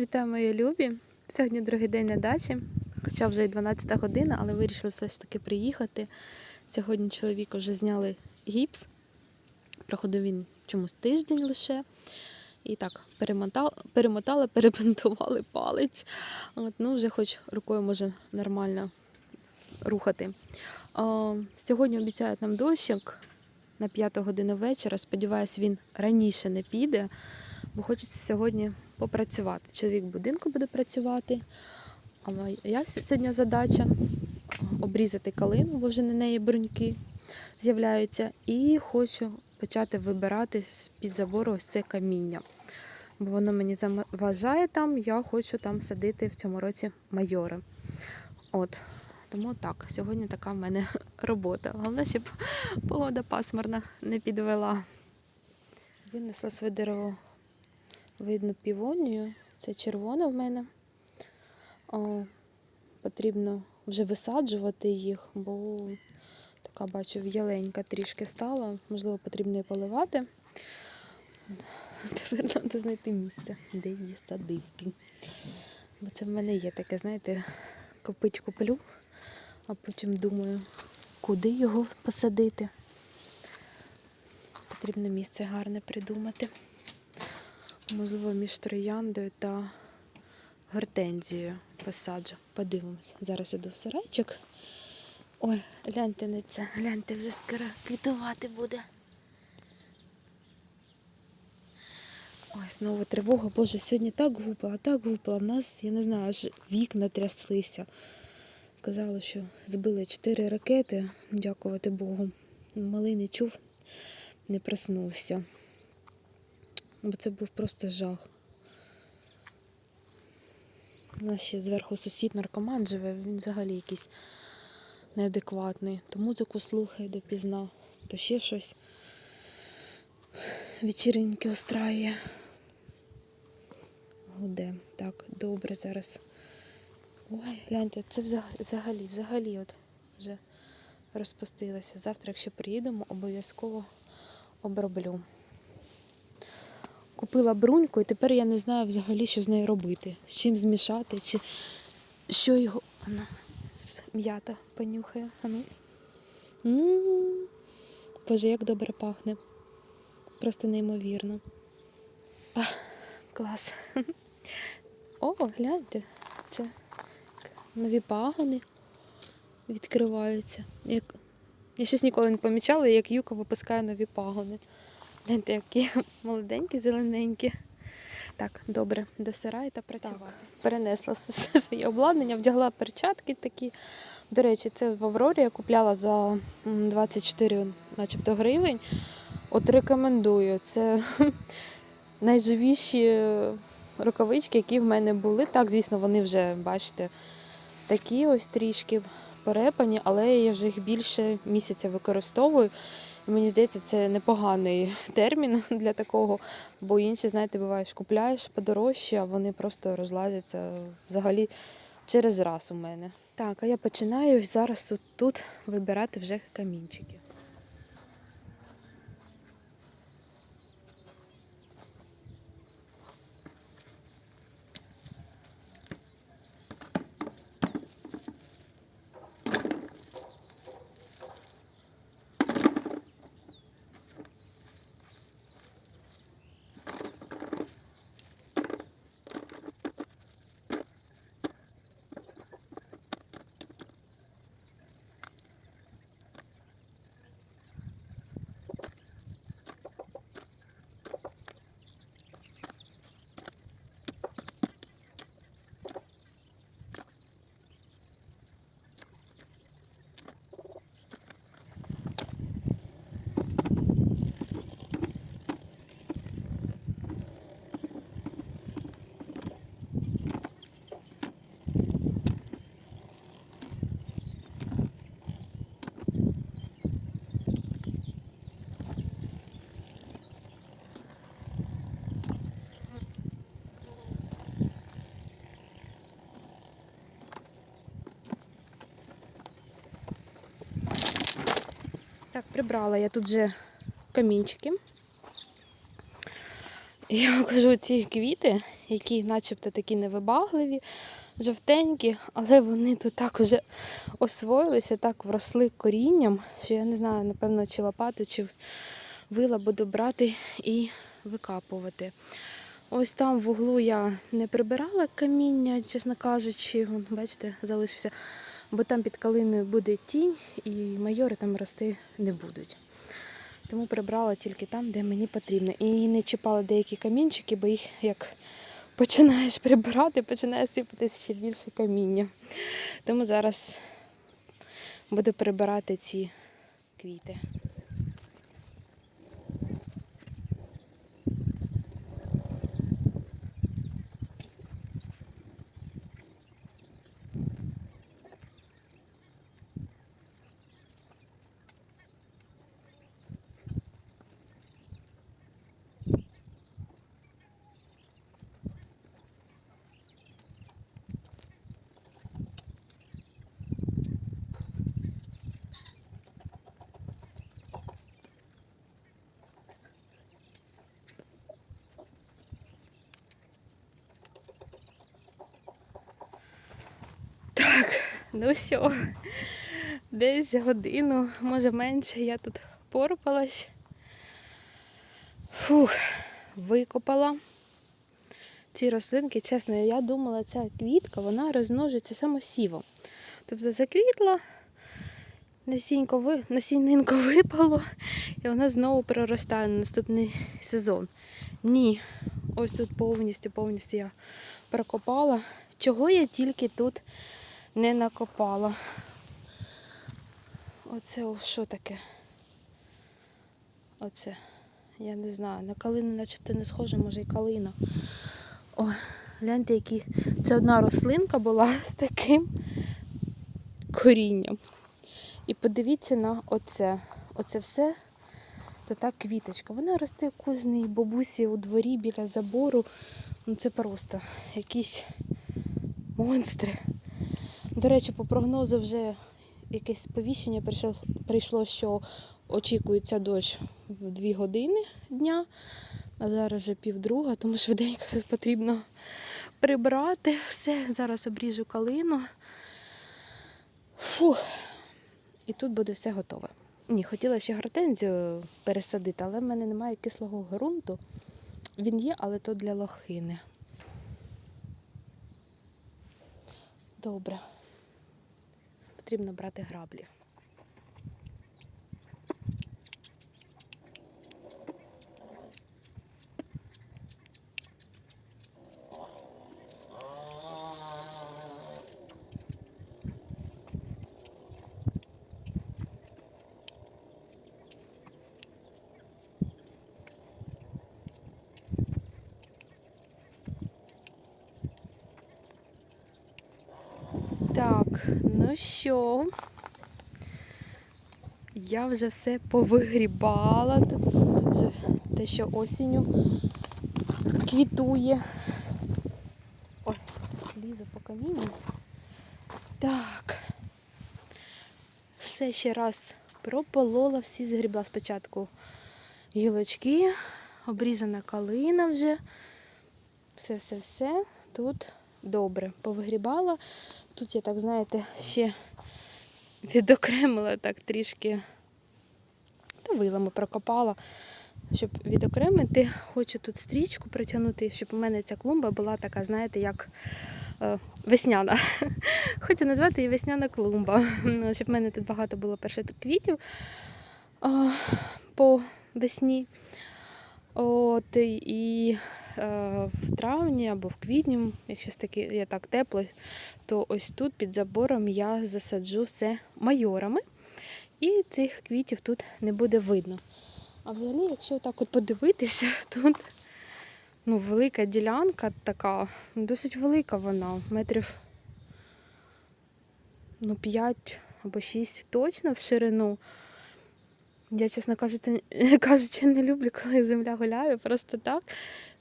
Вітаю, мої любі! Сьогодні другий день на дачі, хоча вже і 12 година, але вирішили все ж таки приїхати. Сьогодні чоловіка вже зняли гіпс. Проходив він чомусь тиждень лише. І так, перемотали, перемотали, перебинтували палець. От, ну, вже хоч рукою може нормально рухати. А, сьогодні обіцяють нам дощик на 5 годину вечора. Сподіваюсь, він раніше не піде, бо хочеться сьогодні попрацювати. Чоловік в будинку буде працювати. А моя сьогодні задача обрізати калину, бо вже на неї бруньки з'являються. І хочу почати вибирати з-під забору ось це каміння. Бо воно мені заважає там, я хочу там садити в цьому році майори. От. Тому так, сьогодні така в мене робота. Головне, щоб погода пасмурна не підвела. Винесла своє дерево, видно, півонію. Це червоне в мене. О, потрібно вже висаджувати їх, бо така, бачу, в'яленька трішки стала. Можливо, потрібно її поливати. Тепер треба знайти місце, де її садити. Бо це в мене є таке, знаєте, купить куплю, а потім думаю, куди його посадити. Потрібно місце гарне придумати. Можливо, між трояндою та гортензією посаджу. Подивимось. Зараз іду в сарайчик. Ой, гляньте на це, гляньте, вже скоро квітувати буде. Ой, знову тривога. Боже, сьогодні так гупала, так гупала. У нас, я не знаю, аж вікна тряслися. Сказали, що збили чотири ракети, дякувати Богу. Малий не чув, не проснувся. Бо це був просто жах. У нас ще зверху сусід наркоман живе, він взагалі якийсь неадекватний. То музику слухає допізна, то ще щось вечіреньки устраює. Гуде. Так, добре зараз. Ой, гляньте, це взагалі, взагалі от вже розпустилося. Завтра, якщо приїдемо, обов'язково оброблю. Купила бруньку і тепер я не знаю взагалі, що з нею робити. З чим змішати, чи що його. Ану, м'ята понюхає. Ану. Боже, як добре пахне. Просто неймовірно. А, клас. О, гляньте, це нові пагони відкриваються. Як... Я щось ніколи не помічала, як юка випускає нові пагони. Гляньте, які молоденькі, зелененькі. Так, добре, до сараю та працювати. Перенесла с- своє обладнання, вдягла перчатки такі. До речі, це в Аврорі я купляла за 24 начебто гривень. От рекомендую. Це найживіші рукавички, які в мене були. Так, звісно, вони вже, бачите, такі ось трішки перепані, але я вже їх більше місяця використовую. Мені здається, це непоганий термін для такого, бо інші, знаєте, буваєш, купляєш подорожче, а вони просто розлазяться взагалі через раз у мене. Так, а я починаю зараз тут, тут вибирати вже камінчики. Так, прибрала я тут вже камінчики. Я вам кажу, ці квіти, які начебто такі невибагливі, жовтенькі, але вони тут так уже освоїлися, так вросли корінням, що я не знаю, напевно, чи лопату, чи вила буду брати і викапувати. Ось там в углу я не прибирала каміння, чесно кажучи, бачите, залишився, бо там під калиною буде тінь, і майори там рости не будуть. Тому прибрала тільки там, де мені потрібно. І не чіпала деякі камінчики, бо їх як починаєш прибирати, починає сипатися ще більше каміння. Тому зараз буду прибирати ці квіти. Ну що, десь годину, може менше, я тут порпалась. Фух, викопала ці рослинки, чесно, я думала, ця квітка вона розмножиться самосівом. Тобто заквітла, насінько, насінинко випало, і вона знову проростає на наступний сезон. Ні, ось тут повністю, повністю я прокопала. Чого я тільки тут не накопала. Оце що таке? Оце. Я не знаю. На калину начебто не схоже, може і калина. О, гляньте, які. Це одна рослинка була з таким корінням. І подивіться на оце. Оце все то та квіточка. Вона росте в кожній бабусі у дворі біля забору. Ну це просто якісь монстри. До речі, по прогнозу вже якесь сповіщення прийшло, прийшло, що очікується дощ в 2 години дня, а зараз вже півдруга, тому швиденько потрібно прибрати все. Зараз обріжу калину. Фух. І тут буде все готове. Ні, хотіла ще гортензію пересадити, але в мене немає кислого ґрунту. Він є, але то для лохини. Добре. Потрібно брати граблі. Так, ну що, я вже все повигрібала. Тут, те, що осінню квітує. Ой, лізу по камінню. Так. Все ще раз прополола, всі згрібла спочатку гілочки, обрізана калина вже. Все-все-все. Тут добре повигрібала. Тут я так, знаєте, ще відокремила так трішки, та вилами прокопала, щоб відокремити. Хочу тут стрічку протягнути, щоб у мене ця клумба була така, знаєте, як е, весняна. Хочу назвати її весняна клумба. Ну, Щоб в мене тут багато було перше квітів е, по весні. От, і в травні або в квітні, якщо таки є так тепло, то ось тут під забором я засаджу все майорами. І цих квітів тут не буде видно. А взагалі, якщо так от подивитися, тут ну, велика ділянка така, досить велика вона, метрів ну, 5 або 6 точно в ширину. Я, чесно кажучи, кажучи, не люблю, коли земля гуляє, просто так.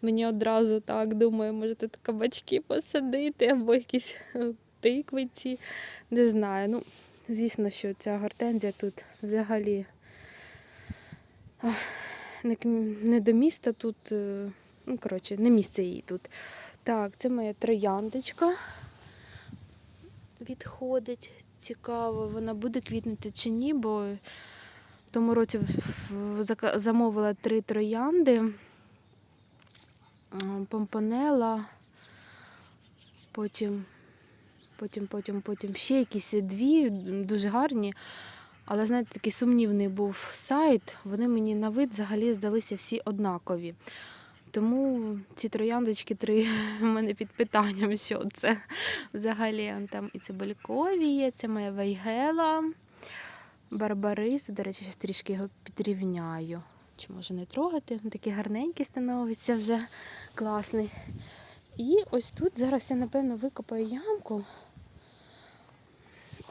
Мені одразу так думаю, може тут кабачки посадити або якісь е, тиквиці. Не знаю. Ну, звісно, що ця гортензія тут взагалі не, до міста тут. е, Ну, коротше, не місце їй тут. Так, це моя трояндочка. Відходить. Цікаво, вона буде квітнути чи ні, бо в тому році замовила три троянди. Помпонела, потім, потім, потім, потім ще якісь дві дуже гарні. Але знаєте, такий сумнівний був сайт. Вони мені на вид взагалі здалися всі однакові. Тому ці трояндочки три в мене під питанням, що це взагалі. Там і цибулькові є, це моя вейгела, барбарис. До речі, зараз трішки його підрівняю. Чи може не трогати? Він такий гарненький становиться вже класний. І ось тут зараз я, напевно, викопаю ямку.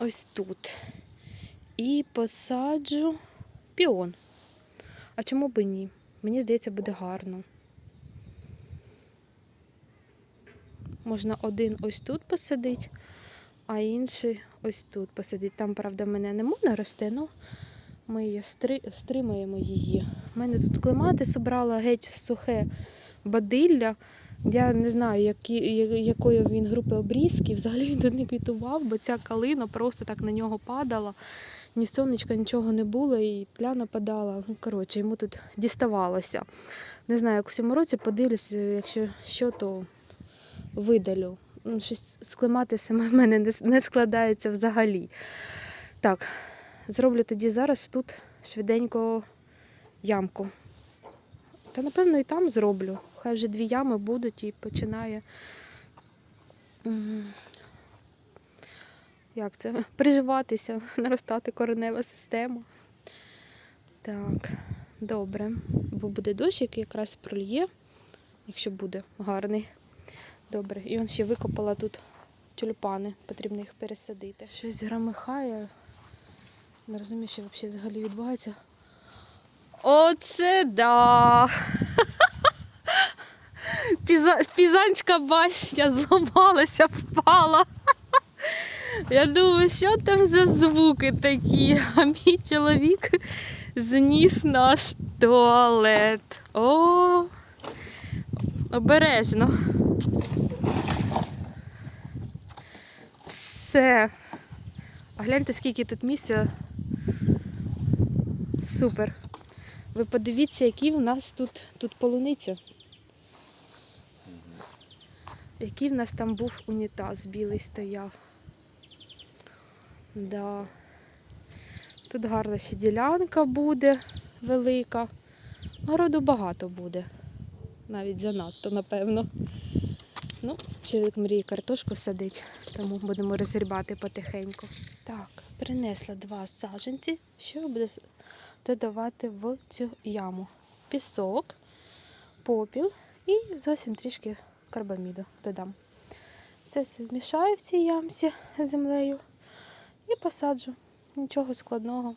Ось тут. І посаджу піон. А чому б і ні? Мені здається, буде гарно. Можна один ось тут посадити, а інший ось тут посадити. Там, правда, мене не можна рости, ну ми її стри... стримаємо її. У мене тут клемати собрала геть сухе бадилля. Я не знаю, які, якої він групи обрізки. Взагалі він тут не квітував, бо ця калина просто так на нього падала. Ні сонечка, нічого не було, і тля нападала. Ну, коротше, йому тут діставалося. Не знаю, як в цьому році подивлюсь, якщо що, то видалю. Ну, Щось з клематисами в мене не, не складається взагалі. Так, зроблю тоді зараз тут швиденько ямку. Та, напевно, і там зроблю. Хай вже дві ями будуть і починає. Як це? Приживатися, наростати коренева система. Так, добре. Бо буде дощ, який якраз прольє, якщо буде гарний. Добре. І он ще викопала тут тюльпани, потрібно їх пересадити. Щось громихає. Не розумію, що взагалі взагалі відбувається. Оце да! Пізанська башня зламалася, впала. Я думаю, що там за звуки такі? А мій чоловік зніс наш туалет. О, обережно. Все. А гляньте, скільки тут місця. Супер. Ви подивіться, який в нас тут, тут полуниця. Який в нас там був унітаз білий стояв. Да. Тут гарна ще ділянка буде велика. Городу багато буде. Навіть занадто, напевно. Ну, чоловік мріє картошку садить, тому будемо розгрібати потихеньку. Так, принесла два саджанці, що я буду додавати в цю яму. Пісок, попіл і зовсім трішки карбаміду додам. Це все змішаю в цій ямці з землею і посаджу. Нічого складного.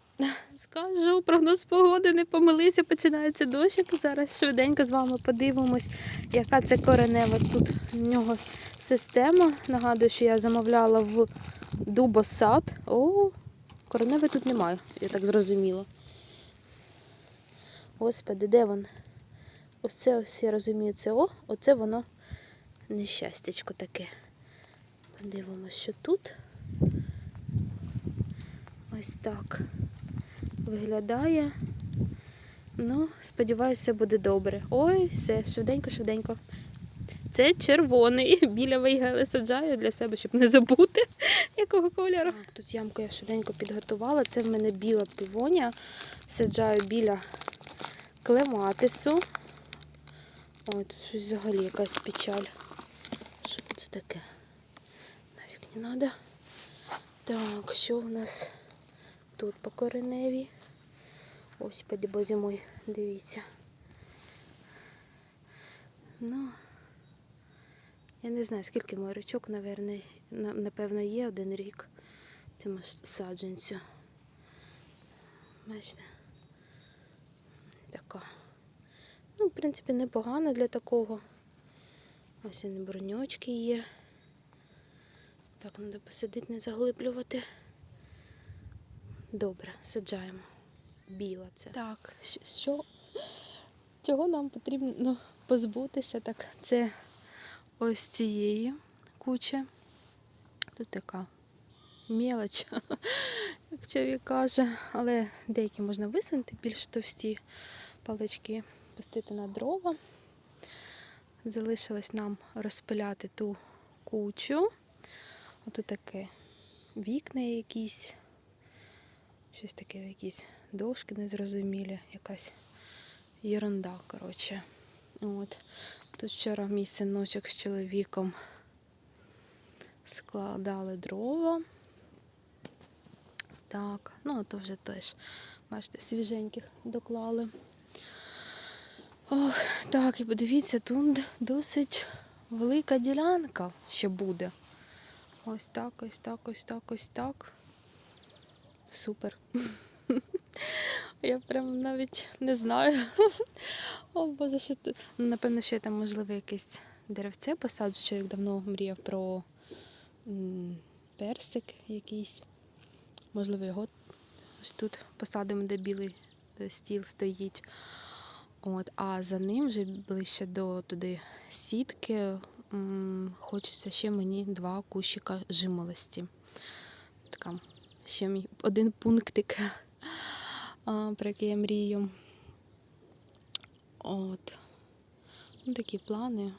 Скажу, прогноз погоди, не помилися, починається дощик. Зараз швиденько з вами подивимось, яка це коренева тут в нього система. Нагадую, що я замовляла в Дубосад. О, кореневи тут немає, я так зрозуміла. Господи, де він? Ось це ось я розумію, це о, оце воно нещастячко таке. Подивимось, що тут. Ось так виглядає. Ну, сподіваюся, буде добре. Ой, все, швиденько, швиденько. Це червоний. Біля вейгели саджаю для себе, щоб не забути, якого кольору. Тут ямку я швиденько підготувала. Це в мене біла півоня. Саджаю біля клематису. Ой, тут щось взагалі якась печаль. Що це таке? Нафіг не треба. Так, що в нас тут по кореневі? Господи, боже мой, дивіться. Ну, я не знаю, скільки мой річок, напевно, є один рік цьому саджанцю. Бачите? Така. Ну, в принципі, непогано для такого. Ось і броньочки є. Так, треба посадити, не заглиблювати. Добре, саджаємо. Біла це. Так, що? чого нам потрібно позбутися, так це ось цієї кучі. Тут така мелоч, як чоловік каже, але деякі можна висунути, більш товсті палички пустити на дрова. Залишилось нам розпиляти ту кучу. Ото таке вікна якісь, щось таке, якісь дошки незрозумілі, якась єрунда, коротше. От. Тут вчора мій синочок з чоловіком складали дрова. Так, ну а то вже теж, бачите, свіженьких доклали. Ох, так, і подивіться, тут досить велика ділянка ще буде. Ось так, ось так, ось так, ось так. Супер. Я прям навіть не знаю. О, Боже, що тут. Ну, Напевно, що я там, можливо, якесь деревце посаджу. Чоловік давно мріяв про персик якийсь. Можливо, його ось тут посадимо, де білий е, стіл стоїть. От, а за ним вже ближче до туди сітки. м, Хочеться ще мені два кущика жимолості. Така ще мій один пунктик, про який я мрію. От. Ну, такі плани.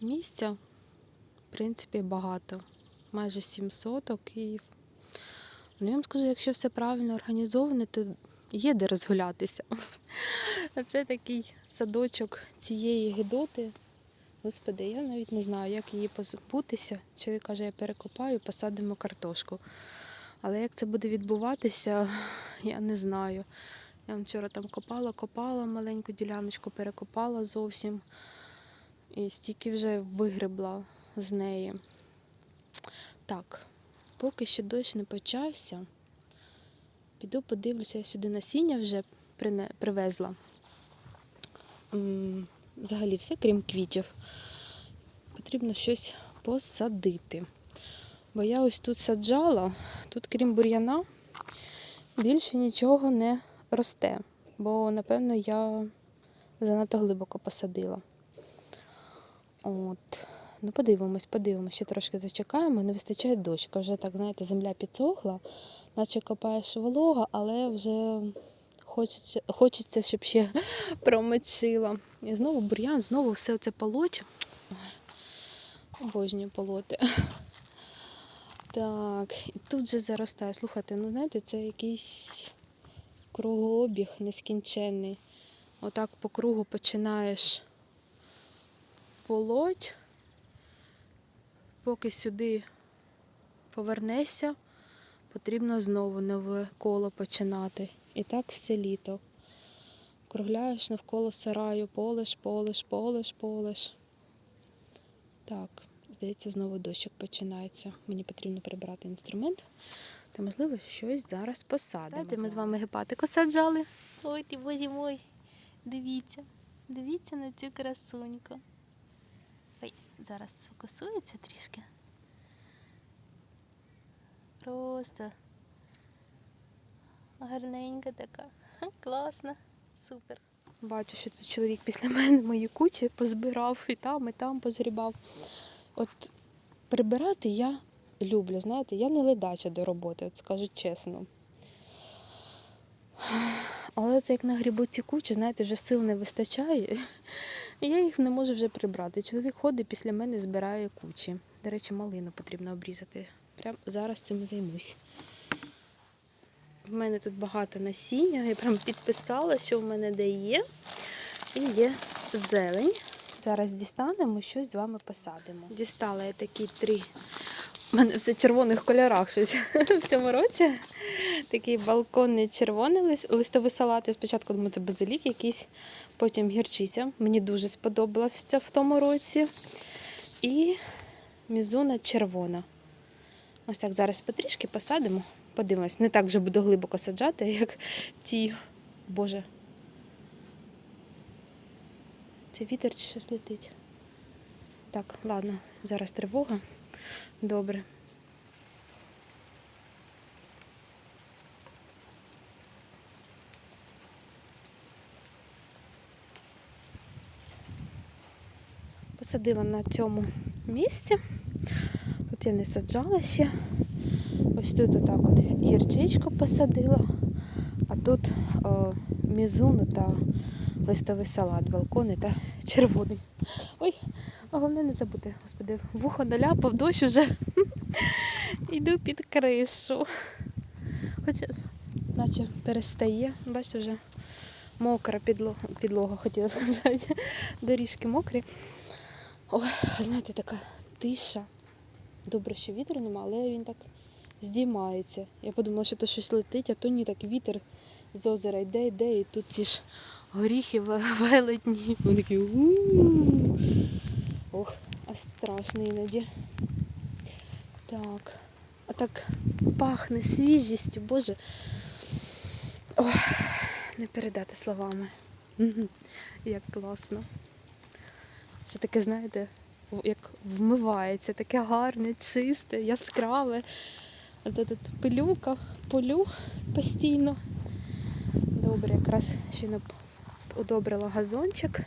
Місця, в принципі, багато. Майже 7 соток. І ну, я вам скажу, якщо все правильно організоване, то є де розгулятися. Це такий садочок цієї гидоти. Господи, я навіть не знаю, як її позбутися. Чоловік каже, я перекопаю, посадимо картошку. Але як це буде відбуватися, я не знаю. Я вчора там копала, копала маленьку діляночку, перекопала зовсім. І стільки вже вигребла з неї. Так, поки що дощ не почався. Піду подивлюся, я сюди насіння вже привезла. Взагалі все, крім квітів. Потрібно щось посадити. Бо я ось тут саджала, тут, крім бур'яна, більше нічого не росте. Бо, напевно, я занадто глибоко посадила. От. Ну, подивимось, подивимось, ще трошки зачекаємо, не вистачає дощка. Вже так, знаєте, земля підсохла, наче копаєш волога, але вже хочеться, хочеться щоб ще промочила. І знову бур'ян, знову все це полоть. Обожнюю полоти. Так, і тут же заростає. Слухайте, ну знаєте, це якийсь кругообіг нескінченний. Отак по кругу починаєш полоть, поки сюди повернешся, потрібно знову нове коло починати. І так все літо. Кругляєш навколо сараю, полиш, полиш, полиш, полиш. Так, здається, знову дощик починається. Мені потрібно прибрати інструмент. Та, можливо, щось зараз посадимо. Знаєте, ми з вами гепатику саджали. Ой, ти боже мой. Дивіться. Дивіться на цю красуньку. Ой, зараз фокусується трішки. Просто гарненька така. Класна, супер. Бачу, що тут чоловік після мене мої кучі позбирав і там, і там позгрібав. От прибирати я люблю, знаєте, я не ледача до роботи, от скажу чесно. Але це як на ці кучі, знаєте, вже сил не вистачає. І я їх не можу вже прибрати. Чоловік ходить після мене збирає кучі. До речі, малину потрібно обрізати. Прямо зараз цим займусь. В мене тут багато насіння. Я прям підписала, що в мене де є. І є зелень. Зараз дістанемо, щось з вами посадимо. Дістала я такі три. У мене все в червоних кольорах щось в цьому році. Такий балконний червоний листовий салат. Я спочатку думаю, це базилік якийсь, потім гірчиця. Мені дуже сподобалося в тому році. І мізуна червона. Ось так зараз потрішки посадимо. Подивимось, не так вже буду глибоко саджати, як ті. Боже. Це вітер чи щось летить? Так, ладно, зараз тривога. Добре. Посадила на цьому місці. Тут я не саджала ще. Ось тут отак от гірчичку посадила, а тут о, мізуну та листовий салат, балкони та червоний. Ой, головне не забути, господи, вухо наляпав, дощ уже. Йду під кришу. Хоча, наче перестає, бачите, вже мокра підлога, підлога хотіла сказати. Доріжки мокрі. Ой, знаєте, така тиша. Добре, що вітру нема, але він так здіймається. Я подумала, що то щось летить, а то ні, так вітер з озера йде, йде, і тут ці ж горіхи велетні. Вони такі у Ох, а страшно іноді. Так. А так пахне свіжістю, боже. Ох, не передати словами. Як класно. Це таке, знаєте, як вмивається, таке гарне, чисте, яскраве. Тут пилюка, полю постійно. Добре, якраз ще не одобрила газончик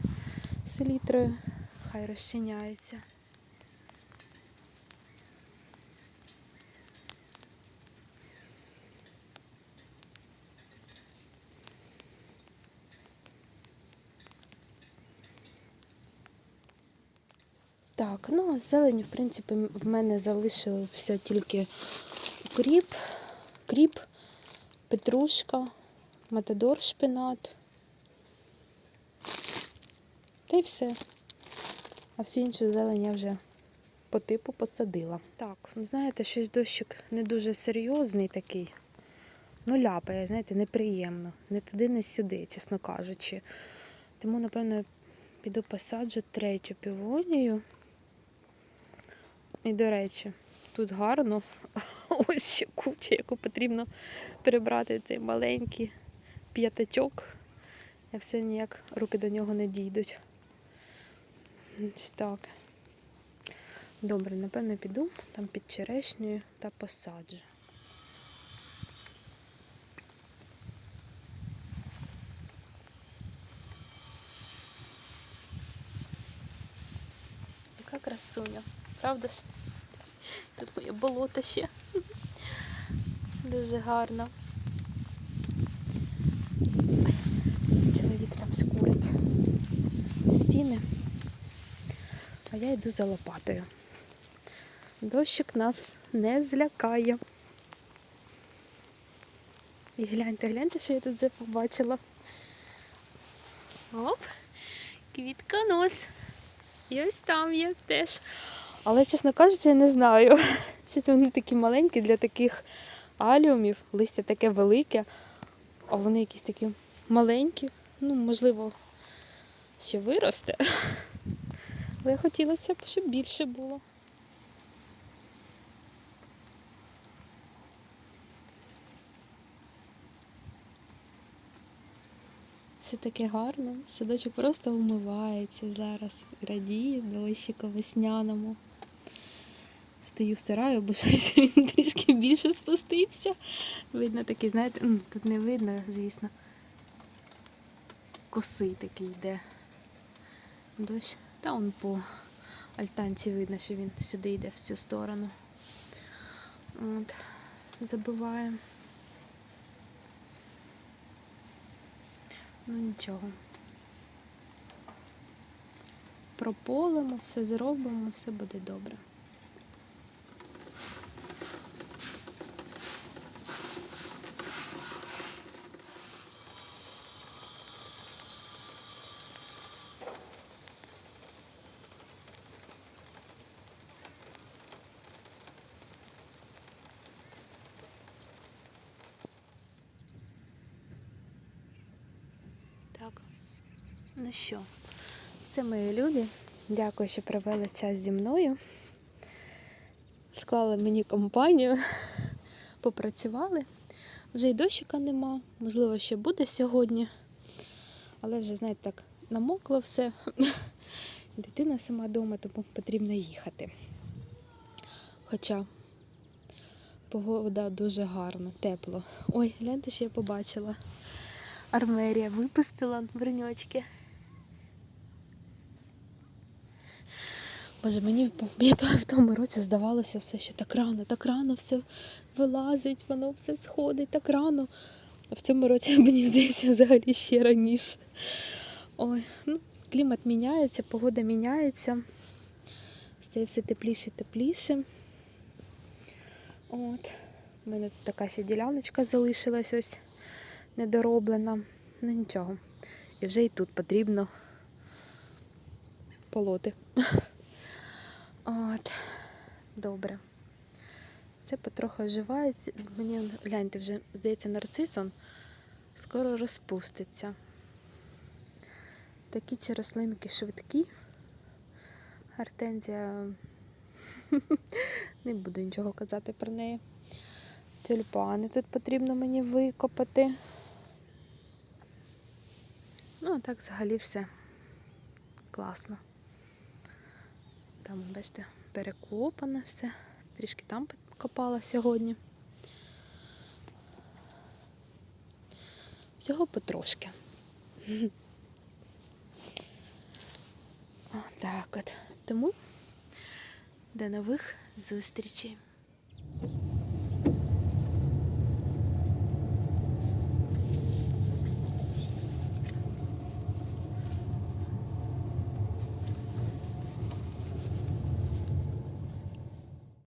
селітрою. Хай розчиняється. Так, ну зелені, в принципі, в мене залишився тільки кріп, кріп, петрушка, матадор шпинат. Та й все. А всі інші зелень я вже по типу посадила. Так, ну знаєте, щось дощик не дуже серйозний такий. Ну, ляпає, знаєте, неприємно. Не туди, не сюди, чесно кажучи. Тому, напевно, піду посаджу третю півонію. І, до речі, тут гарно. Ось ще куча, яку потрібно прибрати цей маленький п'ятачок. Я все ніяк руки до нього не дійдуть. Так. Добре, напевно, піду там під черешнею та посаджу. Яка красуня, правда ж? Тут моє болото ще. Дуже гарно. Чоловік там шкурить стіни, а я йду за лопатою. Дощик нас не злякає. І гляньте, гляньте, що я тут вже побачила. Оп, квітконос. І ось там є теж. Але, чесно кажучи, я не знаю. Щось вони такі маленькі для таких аліумів. Листя таке велике, а вони якісь такі маленькі. Ну, можливо, ще виросте. Але хотілося б, щоб більше було. Все таке гарно. Садочок просто вмивається зараз. Радіє дощику весняному. Стою в сараю, бо щось він трішки більше спустився. Видно такий, знаєте, м, тут не видно, звісно. Косий такий йде. Дощ. Та он по альтанці видно, що він сюди йде в цю сторону. От. Забиває. Ну нічого. Прополимо, все зробимо, все буде добре. Ну що, це мої любі. Дякую, що провели час зі мною. Склали мені компанію, попрацювали. Вже й дощика нема, можливо, ще буде сьогодні. Але вже, знаєте, так намокло все. Дитина сама вдома, тому потрібно їхати. Хоча погода дуже гарна, тепло. Ой, гляньте, що я побачила. Армерія випустила бруньочки. Боже, мені пам'ятаю, в тому році здавалося все, що так рано, так рано все вилазить, воно все сходить так рано. А в цьому році, мені здається, взагалі ще раніше. Ой, ну, клімат міняється, погода міняється. Стає все тепліше і тепліше. От. У мене тут така ще діляночка залишилась ось недороблена. Ну нічого. І вже і тут потрібно полоти. От. Добре. Це потроху оживається. Мені, гляньте, вже, здається, нарцис он скоро розпуститься. Такі ці рослинки швидкі. Гортензія. Не буду нічого казати про неї. Тюльпани тут потрібно мені викопати. Ну, а так взагалі все класно. Там, бачите, перекопане все. Трішки там копала сьогодні. Всього потрошки. Отак от. Тому до нових зустрічей.